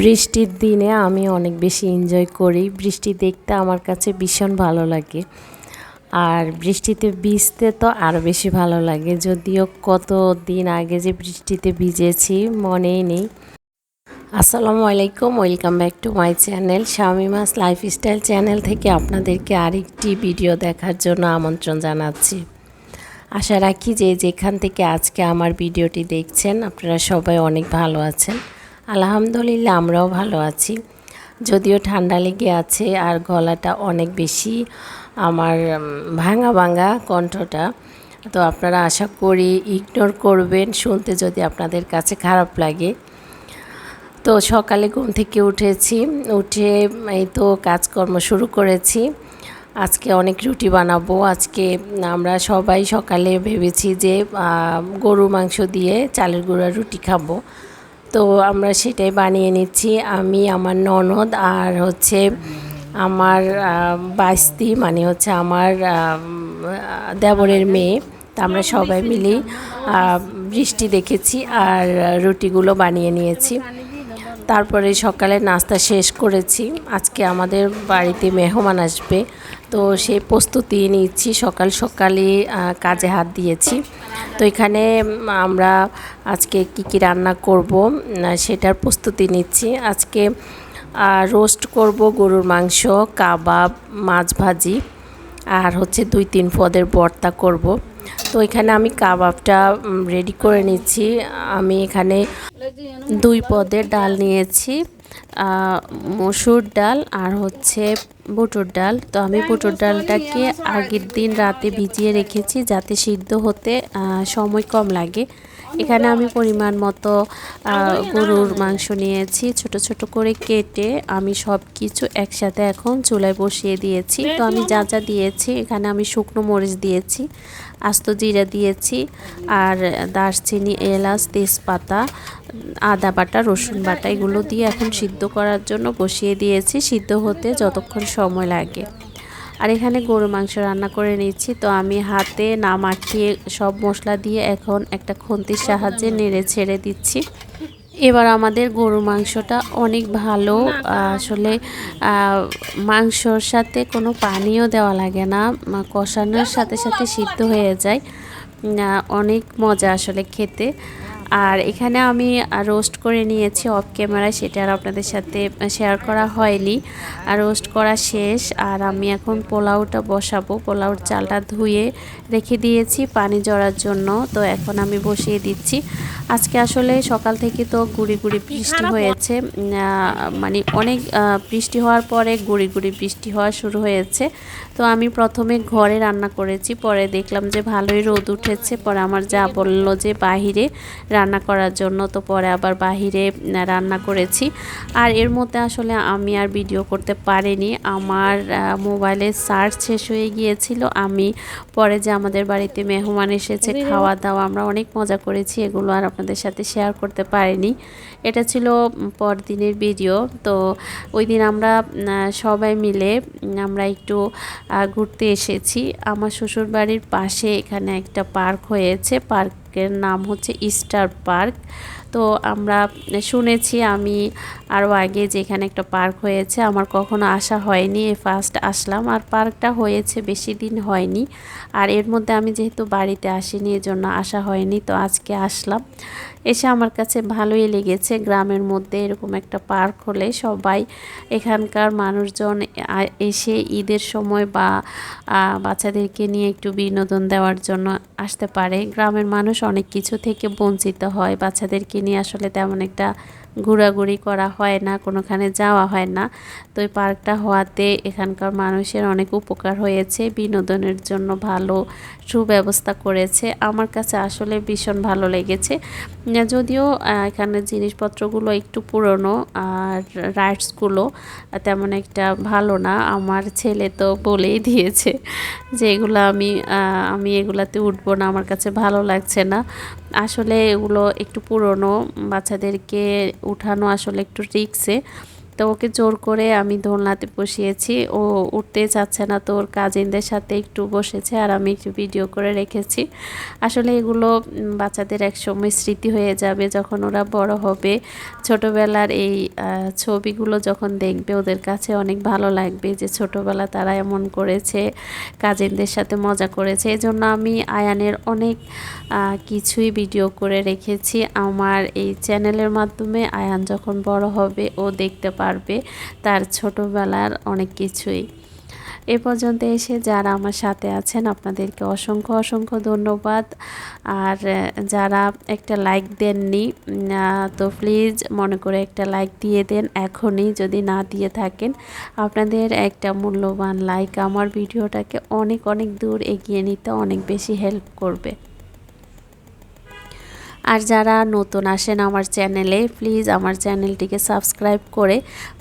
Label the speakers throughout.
Speaker 1: বৃষ্টির দিনে আমি অনেক বেশি এনজয় করি। বৃষ্টি দেখতে আমার কাছে ভীষণ ভালো লাগে। আর বৃষ্টিতে ভিজতে তো আরও বেশি ভালো লাগে। যদিও কত দিন আগে যে বৃষ্টিতে ভিজেছি, মনেই নেই। আসসালামু আলাইকুম, welcome back to my channel Shamima's lifestyle channel থেকে আপনাদেরকে আরেকটি ভিডিও দেখার জন্য আমন্ত্রণ জানাচ্ছি। আশা রাখি যে যেখান থেকে আজকে আমার ভিডিওটি দেখছেন, আপনারা সবাই অনেক ভালো আছেন। আলহামদুলিল্লাহ, আমরাও ভালো আছি। যদিও ঠান্ডা লেগে আছে আর গলাটা অনেক বেশি আমার ভাঙা ভাঙা কণ্ঠটা, তো আপনারা আশা করি ইগনোর করবেন, শুনতে যদি আপনাদের কাছে খারাপ লাগে। তো সকালে ঘুম থেকে উঠেছি, উঠে এই তো কাজকর্ম শুরু করেছি। আজকে অনেক রুটি বানাবো। আজকে আমরা সবাই সকালে ভেবেছি যে গরু মাংস দিয়ে চালের গুঁড়া রুটি খাব। তো আমরা সেটাই বানিয়ে নিচ্ছি। আমি, আমার ননদ আর হচ্ছে আমার বাইস্তি মানে হচ্ছে আমার দেবরের মেয়ে। তা আমরা সবাই মিলেই বৃষ্টি দেখেছি আর রুটিগুলো বানিয়ে নিয়েছি। তারপরে সকালে নাস্তা শেষ করেছি। আজকে আমাদের বাড়িতে মেহমান আসবে। তো সেই প্রস্তুতি নিচ্ছি। সকাল সকালে কাজে হাত দিয়েছি। তো এখানে আমরা আজকে কি কি রান্না করব সেটার প্রস্তুতি নিচ্ছি। আজকে রোস্ট করব গরুর মাংস, কাবাব, মাছ ভাজি, আর হচ্ছে দুই তিন পদের ভর্তা করব। তো এখানে আমি কাবাবটা রেডি করে নিচ্ছি। আমি এখানে দুই পদের ডাল নিয়েছি মসুর ডাল আর হচ্ছে বুটুর ডাল। তো আমি বুটুর ডালটাকে আগের দিন রাতে ভিজিয়ে রেখেছি যাতে সিদ্ধ হতে সময় কম লাগে। এখানে আমি পরিমাণ মতো গরুর মাংস নিয়েছি ছোট ছোট করে কেটে আমি সব কিছু একসাথে এখন চুলায় বসিয়ে দিয়েছি। তো আমি যা যা দিয়েছি এখানে আমি শুকনো মরিচ দিয়েছি আস্ত জিরা দিয়েছি আর দারচিনি এলাচ তেজপাতা আদা বাটা রসুন বাটা এগুলো দিয়ে এখন সিদ্ধ করার জন্য বসিয়ে দিয়েছি। সিদ্ধ হতে যতক্ষণ সময় লাগে। আর এখানে গরু মাংস রান্না করে নিচ্ছি। তো আমি হাতে না মাখিয়ে সব মশলা দিয়ে এখন একটা খুন্তির সাহায্যে নেড়ে ছেড়ে দিচ্ছি। এবার আমাদের গরু মাংসটা অনেক ভালো, আসলে মাংসর সাথে কোনো পানিও দেওয়া লাগে না কষানোর সাথে সাথে সিদ্ধ হয়ে যায়। অনেক মজা আসলে খেতে। আর এখানে আমি রোস্ট করে নিয়েছি অফ ক্যামেরায় সেটা আর আপনাদের সাথে শেয়ার করা হয়নি। আর রোস্ট করা শেষ আর আমি এখন পোলাওটা বসাবো। পোলাওর চালটা ধুয়ে রেখে দিয়েছি পানি জড়ার জন্য তো এখন আমি বসিয়ে দিচ্ছি। আজকে আসলে সকাল থেকে তো গুড়ি গুড়ি বৃষ্টি হয়েছে। মানে অনেক বৃষ্টি হওয়ার পরে গুড়ি গুড়ি বৃষ্টি হওয়া শুরু হয়েছে। তো আমি প্রথমে ঘরে রান্না করেছি পরে দেখলাম যে ভালোই রোদ উঠেছে পরে আমার যা বলল যে বাহিরে রান্না করার জন্য তো পরে আবার বাহিরে রান্না করেছি। আর এর মধ্যে আসলে আমি আর ভিডিও করতে পারিনি। আমার মোবাইলে সার্চ শেষ হয়ে গিয়েছিল। আমি পরে যে আমাদের বাড়িতে মেহমান এসেছে খাওয়া দাওয়া আমরা অনেক মজা করেছি এগুলো আর আপনাদের সাথে শেয়ার করতে পারিনি। এটা ছিল পরদিনের ভিডিও তো ওই দিন আমরা সবাই মিলে আমরা একটু ঘুরতে এসেছি। আমার শ্বশুরবাড়ির পাশে এখানে একটা পার্ক হয়েছে। পার্কের নাম হচ্ছে ইস্টার পার্ক। তো আমরা শুনেছি আমি আরও আগে যেখানে একটা পার্ক হয়েছে, আমার কখনো আসা হয়নি এ ফার্স্ট আসলাম। আর পার্কটা হয়েছে, বেশি দিন হয়নি। আর এর মধ্যে আমি যেহেতু বাড়িতে আসিনি, এজন্য আসা হয়নি, তো আজকে আসলাম। এসে আমার কাছে ভালোই লেগেছে, গ্রামের মধ্যে এরকম একটা পার্ক হলে সবাই, এখানকার মানুষজন এসে ঈদের সময় বা বাচ্চাদেরকে নিয়ে একটু বিনোদন দেওয়ার জন্য আসতে পারে। গ্রামের মানুষ অনেক কিছু থেকে বঞ্চিত হয়। বাচ্চাদেরকে নিয়ে আসলে তেমন একটা ঘোরাঘুরি করা হয় না, কোনোখানে যাওয়া হয় না। তো এই পার্কটা হওয়াতে এখানকার মানুষের অনেক উপকার হয়েছে, বিনোদনের জন্য ভালো সুব্যবস্থা করেছে। আমার কাছে আসলে ভীষণ ভালো লেগেছে। যদিও এখানে জিনিসপত্রগুলো একটু পুরনো আর রাইডসগুলো তেমন একটা ভালো না। আমার ছেলে তো বলেই দিয়েছে যে, এগুলো আমি আমি এগুলাতে উঠবো না, আমার কাছে ভালো লাগছে না। আসলে এগুলো একটু পুরনো, বাচ্চাদেরকে উঠানো আসলে একটু রিক্সে তো ওকে জোর করে আমি দোলনাতে বসিয়েছি। ও উঠতে চাচ্ছে না তো ওর কাজিনদের সাথে একটু বসেছে আর আমি একটু ভিডিও করে রেখেছি। আসলে এগুলো বাচ্চাদের এক সময় স্মৃতি হয়ে যাবে যখন ওরা বড় হবে। ছোটোবেলার এই ছবিগুলো যখন দেখবে ওদের কাছে অনেক ভালো লাগবে যে ছোটোবেলা তারা এমন করেছে কাজিনদের সাথে মজা করেছে। এজন্য আমি আয়ানের অনেক কিছুই ভিডিও করে রেখেছি। আমার এই চ্যানেলের মাধ্যমে আয়ান যখন বড় হবে ও দেখতে পারবে তার ছোটোবেলার অনেক কিছুই। এ পর্যন্ত এসে যারা আমার সাথে আছেন, আপনাদেরকে অসংখ্য অসংখ্য ধন্যবাদ। আর যারা একটা লাইক দেননি তো প্লিজ মনে করে একটা লাইক দিয়ে দেন এখনই। যদি না দিয়ে থাকেন, আপনাদের একটা মূল্যবান লাইক আমার ভিডিওটাকে অনেক অনেক দূর এগিয়ে নিতে অনেক বেশি হেল্প করবে। আর যারা নতুন আসেন আমার চ্যানেলে প্লিজ আমার চ্যানেলটিকে সাবস্ক্রাইব করে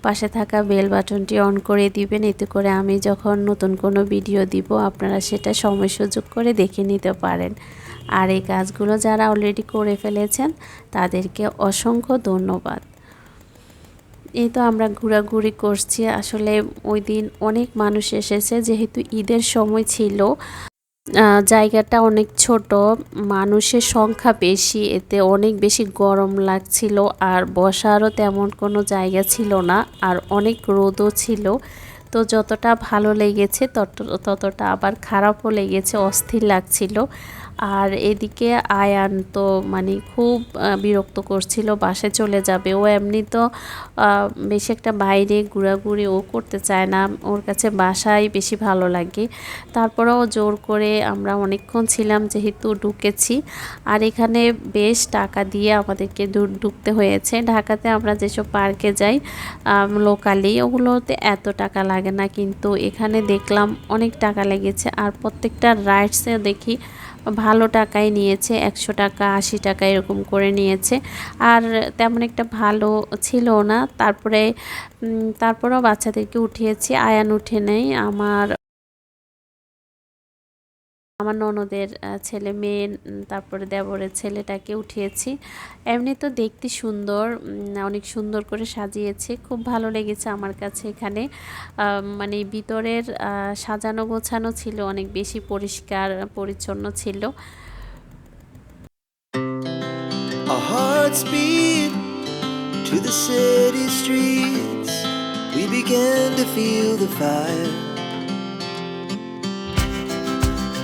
Speaker 1: পাশে থাকা বেল বাটনটি অন করে দিবেন। এতে করে আমি যখন নতুন কোনো ভিডিও দিব, আপনারা সেটা সময় সুযোগ করে দেখে নিতে পারেন। আর এই কাজগুলো যারা অলরেডি করে ফেলেছেন, তাদেরকে অসংখ্য ধন্যবাদ। এই তো আমরা ঘোরাঘুরি করছি। আসলে ওই দিন অনেক মানুষ এসেছে, যেহেতু ঈদের সময় ছিল। জায়গাটা অনেক ছোট, মানুষের সংখ্যা বেশি, এতে অনেক বেশি গরম লাগছিল আর বসারও তেমন কোনো জায়গা ছিল না আর অনেক রোদও ছিল। তো যতটা ভালো লেগেছে তত, ততটা আবার খারাপও লেগেছে, অস্থির লাগছিল। আর এদিকে আয়ান তো মানে খুব বিরক্ত করছিল বাসে চলে যাবে। ও এমনি তো বেশি একটা বাইরে ঘোরাঘুরি ও করতে চায় না। ওর কাছে বাসায় বেশি ভালো লাগে। তারপরেও জোর করে আমরা অনেকক্ষণ ছিলাম যেহেতু ঢুকেছি। আর এখানে বেশ টাকা দিয়ে আমাদেরকে ঢুকতে হয়েছে। ঢাকাতে আমরা যেসব পার্কে যাই লোকালি, ওগুলোতে এত টাকা লাগে না। কিন্তু এখানে দেখলাম অনেক টাকা লেগেছে। আর প্রত্যেকটা রাইডসে দেখি ভালো টাকায় নিয়েছে, একশো টাকা, আশি টাকা এরকম করে নিয়েছে। আর তেমন একটা ভালো ছিল না। তারপরে তারপরেও বাচ্চাদেরকে উঠিয়েছি। আয়ান উঠে নেই। আমার আমার ননদের ছেলে মেয়ে তারপরে দেবরের ছেলেটাকে উঠিয়েছি। এমনি তো দেখতে সুন্দর অনেক সুন্দর করে সাজিয়েছে। খুব ভালো লেগেছে আমার কাছে এখানে। মানে ভিতরের সাজানো গোছানো ছিল অনেক বেশি পরিষ্কার পরিচ্ছন্ন ছিল। To the city streets, we began to feel the fire.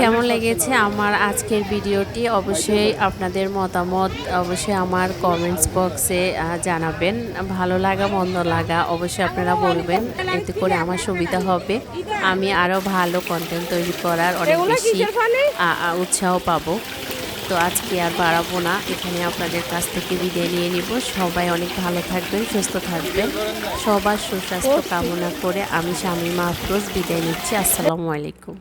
Speaker 1: কেমন লেগেছে আমার আজকের ভিডিওটি? অবশ্যই আপনাদের মতামত অবশ্যই আমার কমেন্টস বক্সে জানাবেন। ভালো লাগা মন্দ লাগা অবশ্যই আপনারা বলবেন। এতে করে আমার সুবিধা হবে। আমি আরও ভালো কন্টেন্ট তৈরি করার অনেক বেশি উৎসাহ পাবো। তো আজকে আর বাড়াবো না। এখানে আপনাদের কাছ থেকে বিদায় নিয়ে নিব। সবাই অনেক ভালো থাকবেন সুস্থ থাকবেন। সবার সুস্বাস্থ্য কামনা করে আমি স্বামী মাহফুজ বিদায় নিচ্ছি। আসসালামু আলাইকুম।